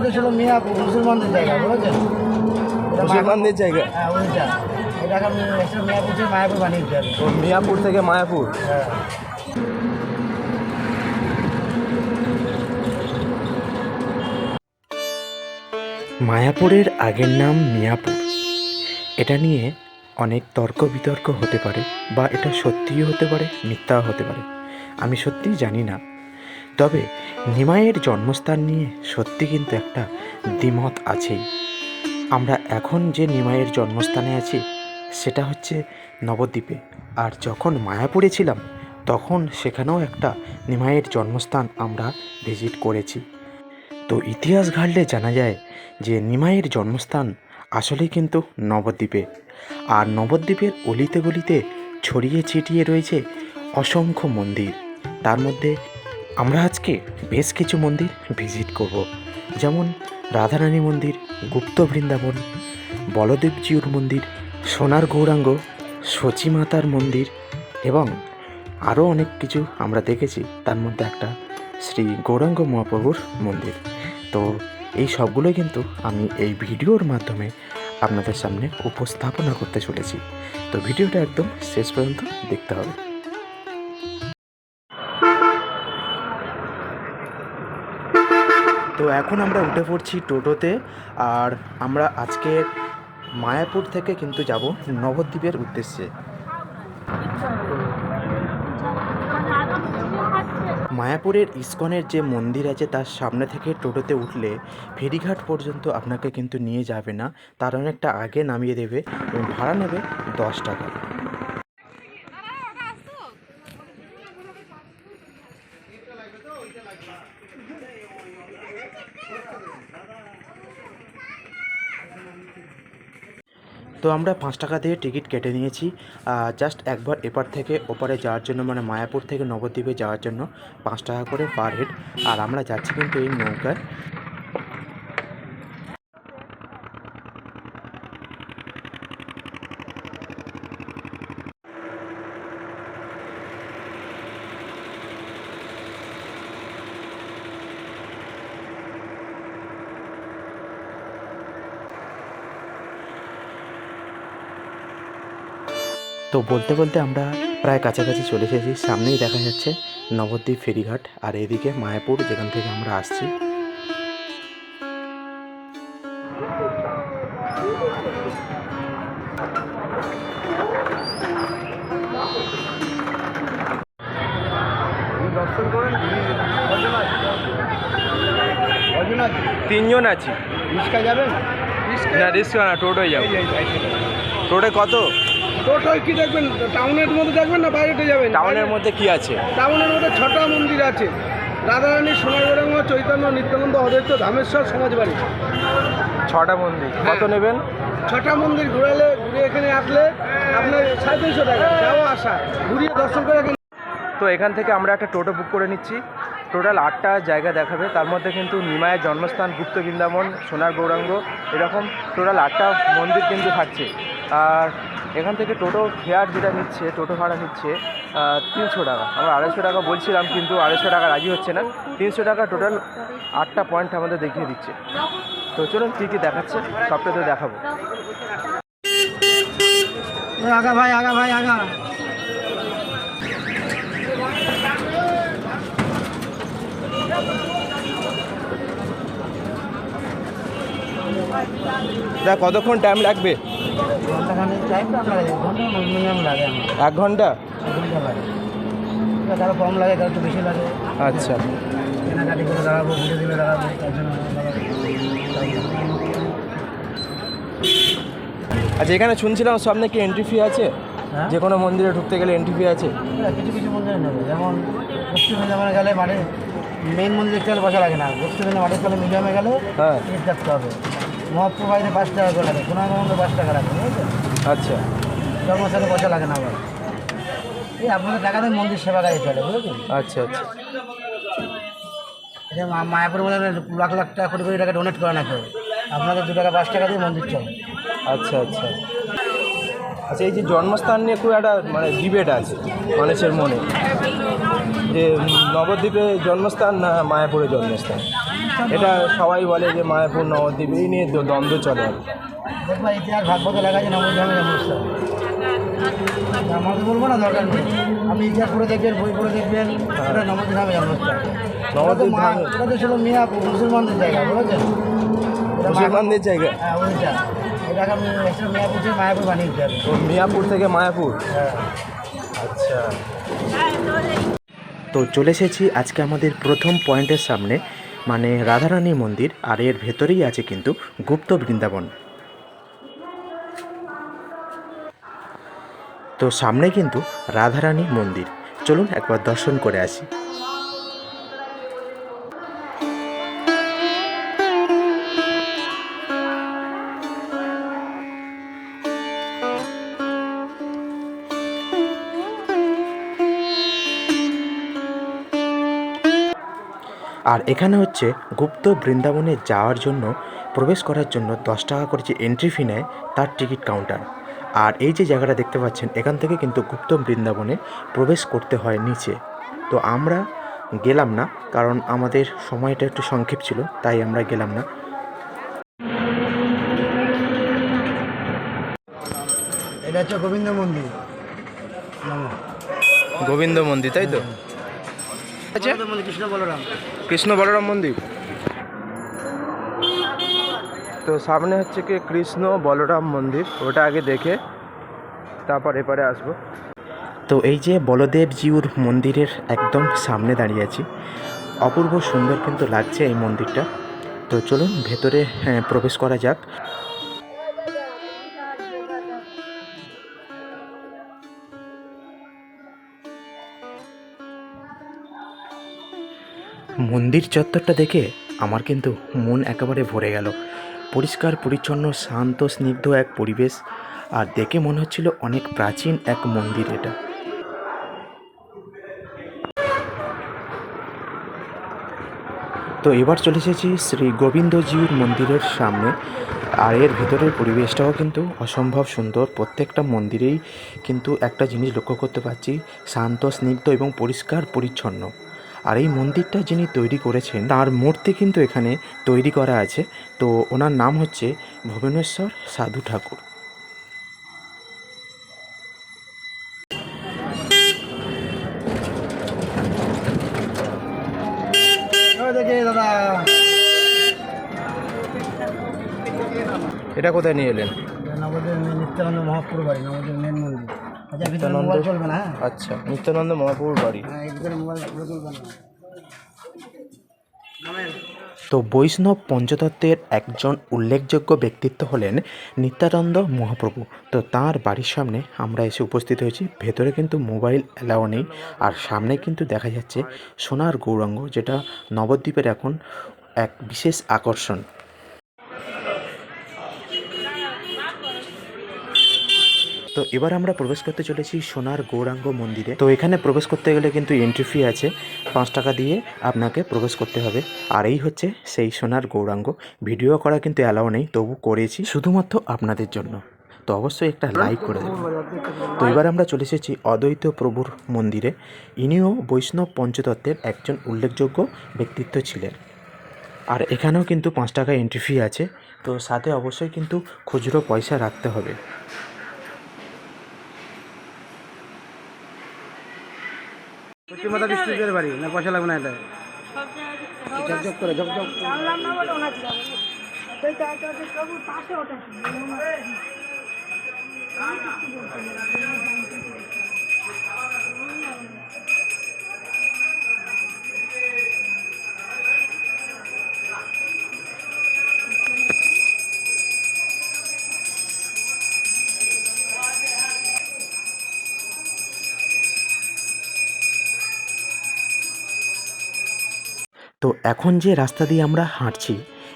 মিয়াপুর মুসলমানদের জায়গা বুঝেছেন? মায়াপুর- মুসলমানদের জায়গা? হ্যাঁ ওইটা এটা এখন মিয়াপুর থেকে মায়াপুর বানিয়েছে মিয়াপুর থেকে মায়াপুর? হ্যাঁ। মায়াপুরের আগের নাম মিয়াপুর। এটা নিয়ে অনেক তর্ক বিতর্ক হতে পারে বা এটা সত্যিও হতে পারে মিথ্যাও হতে পারে। আমি সত্যিই জানি না। তবে নিমাইয়ের জন্মস্থান নিয়ে সত্যি কিন্তু একটা দ্বিমত আছেই। আমরা এখন যে নিমাইয়ের জন্মস্থানে আছি, সেটা হচ্ছে নবদ্বীপে। আর যখন মায়াপুরে ছিলাম, তখন সেখানেও একটা নিমাইয়ের জন্মস্থান আমরা ভিজিট করেছি। তো ইতিহাস ঘাটলে জানা যায় যে নিমাইয়ের জন্মস্থান আসলেই কিন্তু নবদ্বীপে। আর নবদ্বীপের অলিতে গলিতে ছড়িয়ে ছিটিয়ে রয়েছে অসংখ্য মন্দির। তার মধ্যে আমরা আজকে বেশ কিছু মন্দির ভিজিট করব। যেমন রাধারানী মন্দির, গুপ্ত বৃন্দাবন বলদেবজিউর মন্দির, সোনার গৌরাঙ্গ মাতার মন্দির এবং আরও অনেক কিছু আমরা দেখেছি। তার মধ্যে একটা শ্রী গৌরাঙ্গ মহাপ্রভুর মন্দির। তো এই সবগুলোই কিন্তু আমি এই ভিডিওর মাধ্যমে আপনাদের সামনে উপস্থাপনা করতে চলেছি। তো ভিডিওটা একদম শেষ পর্যন্ত দেখতে হবে। এখন আমরা উঠে পড়ছি টোটোতে আর আমরা আজকে মায়াপুর থেকে কিন্তু যাব নবদ্বীপের উদ্দেশ্যে। মায়াপুরের ইস্কনের যে মন্দির আছে তার সামনে থেকে টোটোতে উঠলে ফেরিঘাট পর্যন্ত আপনাকে কিন্তু নিয়ে যাবে না, তার অনেকটা আগে নামিয়ে দেবে এবং ভাড়া নেবে দশ টাকা। তো আমরা পাঁচ টাকা দিয়ে টিকিট কেটে নিয়েছি জাস্ট একবার এপার থেকে ওপারে যাওয়ার জন্য মানে মায়াপুর থেকে নবদ্বীপে যাওয়ার জন্য পাঁচ টাকা করে পার হেড আর আমরা যাচ্ছি কিন্তু এই নৌকায় তো বলতে বলতে আমরা প্রায় কাছাকাছি চলে এসেছি। সামনেই দেখা যাচ্ছে নবদ্বীপ ফেরিঘাট আর এদিকে মায়াপুর যেখান থেকে আমরা আসছি। তিনজন আছি। রিক্সা যাবেন? না রিস্ক না টোটোয় যাব। টোটোয় কত? টোটোয় কি দেখবেন? টাউনের মধ্যে দেখবেন না বাইরেতে যাবেন? টাউনের মধ্যে কি আছে? টাউনের মধ্যে ছটা মন্দির আছে। রাধারানী সোনারগড়াঙ্গ চৈতন্য নিত্যানন্দ অদ্বৈত ধামেশ্বর সমাজবাড়ি। ছটা মন্দির। কত নেবেন? ছটা মন্দির ঘুরালে ঘুরে এখানে আসলে আপনার সাড়ে তিনশো টাকা। যাওয়া আসা। ঘুরিয়ে দর্শন করে তো এখান থেকে আমরা একটা টোটো বুক করে নিচ্ছি। টোটাল আটটা জায়গা দেখাবে। তার মধ্যে কিন্তু নিমায়ের জন্মস্থান গুপ্ত বৃন্দাবন সোনার গৌরাঙ্গ এরকম টোটাল আটটা মন্দির কিন্তু থাকছে। আর এখান থেকে টোটো ফেয়ার যেটা নিচ্ছে টোটো ভাড়া নিচ্ছে তিনশো টাকা। আমরা আড়াইশো টাকা বলছিলাম কিন্তু আড়াইশো টাকা রাজি হচ্ছে না। তিনশো টাকা টোটাল আটটা পয়েন্ট আমাদের দেখিয়ে দিচ্ছে। তো চলুন কী কী দেখাচ্ছে সবটা তো দেখাবো। আগা ভাই আগা ভাই আগা। দেখ কতক্ষণ টাইম লাগবে? ঘন্টাখানেক টাইম তো আপনার ঘণ্টা মিনিমাম লাগে আমার। এক ঘণ্টা? এক ঘণ্টা লাগে। কারও কম লাগে কারও একটু বেশি লাগে। আচ্ছা। কেনাকাটি করে দাঁড়াবো ঘুরে দিলে দাঁড়াবো তার জন্য আচ্ছা এখানে শুনছিলাম সব নাকি এন্ট্রি ফি আছে? হ্যাঁ? যে কোনো মন্দিরে ঢুকতে গেলে এন্ট্রি ফি আছে? কিছু কিছু মন্দিরে নেবে। যেমন গুপ্ত বৃন্দাবনে গেলে মাঠে মেন মন্দির দেখতে গেলে পয়সা লাগে না। বৃন্দাবন মাঠের তলে মিডিয়ামে গেলে হ্যাঁ। হবে। মহাপ্রু বাড়িতে পাঁচ টাকা করে লাগে সোনাগঞ্জে পাঁচ টাকা লাগে বুঝেছেন আচ্ছা। জন্মস্থানে পয়সা লাগে না আবার এই আপনাদের টাকা দিয়ে মন্দির সেবা কাজে চলে বুঝেছেন আচ্ছা আচ্ছা। মা- মায়াপুর বলে লাখ লাখ টাকা কোটি কোটি টাকা ডোনেট করে না কেউ আপনাদের দু টাকা পাঁচ টাকা দিয়ে মন্দির চলে। আচ্ছা আচ্ছা। আচ্ছা এই যে জন্মস্থান নিয়ে খুব একটা মানে ডিবেট আছে মানুষের মনে। যে নবদ্বীপে জন্মস্থান না মায়াপুরে জন্মস্থান? এটা সবাই বলে যে মায়াপুর নবদ্বীপ এই নিয়ে দ্বন্দ্ব চলে। আর কি। দেখবা ইতিহাস ভাগবত লেখা আছে নবদ্বীপের আমাকে বলব না দরকার নেই। আপনি ইতিহাস পড়ে দেখবেন বই পড়ে দেখবেন এটা নবদ্বীপে জন্মস্থান নবদ্বীপ নবদ্বীপ তো ছিল মিয়াপুর মুসলমানদের জায়গা বুঝেছেন? মুসলমানদের জায়গা? হ্যাঁ ওইটা। এটাকে আমি মিয়াপুর থেকে মায়াপুর বানিয়েছি মিয়াপুর থেকে মায়াপুর? হ্যাঁ। আচ্ছা। তো চলে এসেছি আজকে আমাদের প্রথম পয়েন্টের সামনে। মানে রাধারানী মন্দির আর এর ভেতরেই আছে কিন্তু গুপ্ত বৃন্দাবন। তো সামনে কিন্তু রাধারানী মন্দির। চলুন একবার দর্শন করে আসি। আর এখানে হচ্ছে গুপ্ত বৃন্দাবনে যাওয়ার জন্য প্রবেশ করার জন্য দশ টাকা করে যে এন্ট্রি ফি নেয় তার টিকিট কাউন্টার আর এই যে জায়গাটা দেখতে পাচ্ছেন এখান থেকে কিন্তু গুপ্ত বৃন্দাবনে প্রবেশ করতে হয় নিচে। তো আমরা গেলাম না কারণ আমাদের সময়টা একটু সংক্ষেপ ছিল তাই আমরা গেলাম না। এটা হচ্ছে গোবিন্দ মন্দির। গোবিন্দ মন্দির তাই তো? কৃষ্ণ বলরাম। কৃষ্ণ বলরাম মন্দির? তো সামনে হচ্ছে কি কৃষ্ণ বলরাম মন্দির ওটা আগে দেখে তারপর এপারে আসব। তো এই যে বলদেবজিউর মন্দিরের একদম সামনে দাঁড়িয়ে আছি অপূর্ব সুন্দর কিন্তু লাগছে এই মন্দিরটা। তো চলুন ভেতরে হ্যাঁ, প্রবেশ করা যাক। মন্দির চত্বরটা দেখে আমার কিন্তু মন একেবারে ভরে গেল। পরিষ্কার, পরিচ্ছন্ন, শান্ত, স্নিগ্ধ এক পরিবেশ আর দেখে মনে হচ্ছিল অনেক প্রাচীন এক মন্দির এটা। তো এবার চলে এসেছি শ্রী গোবিন্দজির মন্দিরের সামনে। আর এর ভিতরের পরিবেশটাও কিন্তু অসম্ভব সুন্দর। প্রত্যেকটা মন্দিরেই কিন্তু একটা জিনিস লক্ষ্য করতে পারছি, শান্ত, স্নিগ্ধ এবং পরিষ্কার, পরিচ্ছন্ন। আর এই মন্দিরটা যিনি তৈরি করেছেন তার মূর্তি কিন্তু এখানে তৈরি করা আছে। তো ওনার নাম হচ্ছে ভুবনেশ্বর সাধু ঠাকুর। এটা কোথায় নিয়ে এলেন? নিত্যানন্দ মহাপুর বাড়ি নবদ্বীপ মেন মন্দির। নিত্যানন্দ- মোবাইল চলবে না হ্যাঁ? আচ্ছা নিত্যানন্দ মহাপুর বাড়ি। হ্যাঁ ভিতরে মোবাইল চলবে না। তো বৈষ্ণব পঞ্চতত্ত্বের একজন উল্লেখযোগ্য ব্যক্তিত্ব হলেন নিত্যানন্দ মহাপ্রভু। তো তার বাড়ির সামনে আমরা এসে উপস্থিত হয়েছি। ভেতরে কিন্তু মোবাইল অ্যালাও নেই। আর সামনে কিন্তু দেখা যাচ্ছে সোনার গৌরাঙ্গ যেটা নবদ্বীপের এখন এক বিশেষ আকর্ষণ। তো এবার আমরা প্রবেশ করতে চলেছি সোনার গৌরাঙ্গ মন্দিরে। তো এখানে প্রবেশ করতে গেলে কিন্তু এন্ট্রি ফি আছে, পাঁচ টাকা দিয়ে আপনাকে প্রবেশ করতে হবে। আর এই হচ্ছে সেই সোনার গৌরাঙ্গ। ভিডিও করা কিন্তু অ্যালাও নেই, তবু করেছি শুধুমাত্র আপনাদের জন্য। তো অবশ্যই একটা লাইক করে দেবেন। তো এবার আমরা চলে এসেছি অদ্বৈত প্রভুর মন্দিরে। ইনিও বৈষ্ণব পঞ্চতত্ত্বের একজন উল্লেখযোগ্য ব্যক্তিত্ব ছিলেন। আর এখানেও কিন্তু পাঁচ টাকা এন্ট্রি ফি আছে। তো সাথে অবশ্যই কিন্তু খুচরো পয়সা রাখতে হবে। পশ্চিমবঙ্গ বৃষ্টির বাড়ি? না পয়সা লাগবে না এটা ঝকঝক করে ঝকঝক জানলাম তো এখন যে রাস্তা দিয়ে আমরা হাঁটছি,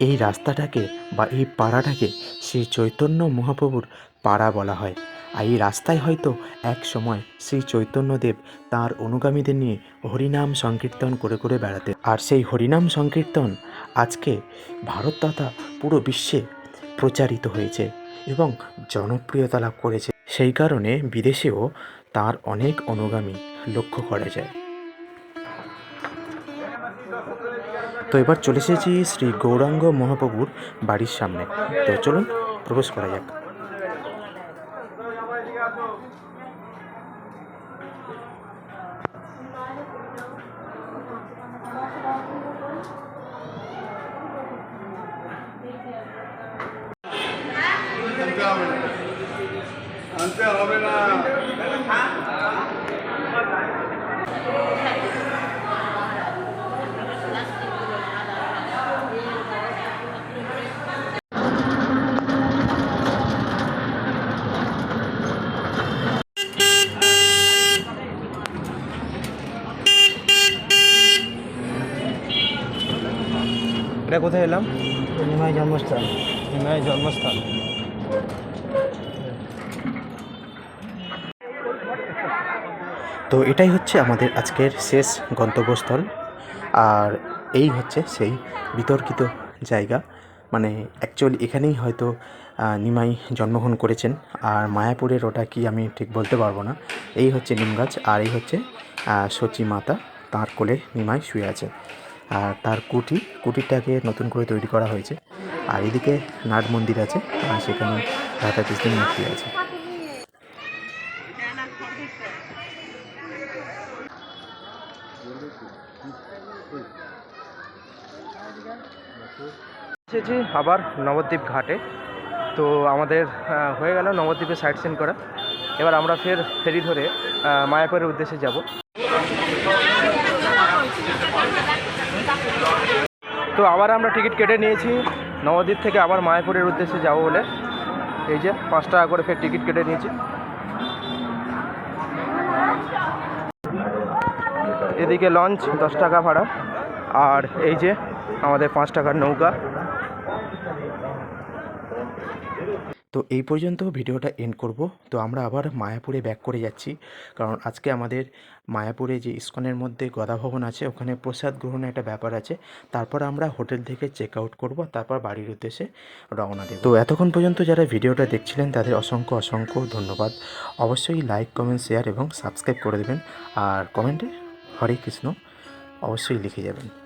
এই রাস্তাটাকে বা এই পাড়াটাকে শ্রী চৈতন্য মহাপ্রভুর পাড়া বলা হয়। আর এই রাস্তায় হয়তো এক সময় শ্রী চৈতন্যদেব তার অনুগামীদের নিয়ে হরিনাম সংকীর্তন করে করে বেড়াতেন। আর সেই হরিনাম সংকীর্তন আজকে ভারত তথা পুরো বিশ্বে প্রচারিত হয়েছে এবং জনপ্রিয়তা লাভ করেছে। সেই কারণে বিদেশেও তার অনেক অনুগামী লক্ষ্য করা যায়। তো এবার চলে এসেছি শ্রী গৌরাঙ্গ মহাপ্রভুর বাড়ির সামনে। তো চলুন, প্রবেশ করা যাক। আনতে হবে না। এটা কোথায় এলাম? নিমাই জন্মস্থান। নিমায়ের জন্মস্থান। তো এটাই হচ্ছে আমাদের আজকের শেষ গন্তব্যস্থল আর এই হচ্ছে সেই বিতর্কিত জায়গা। মানে অ্যাকচুয়ালি এখানেই হয়তো নিমাই জন্মগ্রহণ করেছেন আর মায়াপুরের ওটা কি আমি ঠিক বলতে পারব না। এই হচ্ছে নিম গাছ আর এই হচ্ছে সচী মাতা তার কোলে নিমাই শুয়ে আছে। আর তার কুটি কুটিরটাকে নতুন করে তৈরি করা হয়েছে। আর এদিকে নাট মন্দির আছে, আর সেখানে রাধা কৃষ্ণের মূর্তি আছে। এসেছি আবার নবদ্বীপ ঘাটে। তো আমাদের হয়ে গেল নবদ্বীপে সাইট সিন করা। এবার আমরা ফের, ফেরি ধরে মায়াপুরের উদ্দেশ্যে যাব। তো আবার আমরা টিকিট কেটে নিয়েছি। নবদ্বীপ থেকে আবার মায়াপুরের উদ্দেশ্যে যাব বলে। এই যে, পাঁচ টাকা করে ফের টিকিট কেটে নিয়েছি। এদিকে লঞ্চ, দশ টাকা ভাড়া। আর এই যে, আমাদের পাঁচ টাকার নৌকা। তো এই পর্যন্ত ভিডিওটা এন্ড করব। তো আমরা আবার মায়াপুরে ব্যাক করে যাচ্ছি। কারণ আজকে আমাদের মায়াপুরে যে ইস্কনের মধ্যে গদা ভবন আছে, ওখানে প্রসাদ গ্রহণের একটা ব্যাপার আছে। তারপর আমরা হোটেল থেকে চেক আউট করব, তারপর বাড়ির উদ্দেশ্যে রওনা দেব। তো এতক্ষণ পর্যন্ত যারা ভিডিওটা দেখছিলেন, তাদের অসংখ্য অসংখ্য ধন্যবাদ। অবশ্যই লাইক কমেন্ট শেয়ার এবং সাবস্ক্রাইব করে দেবেন। আর কমেন্টে হরে কৃষ্ণ, অবশ্যই লিখে যাবেন।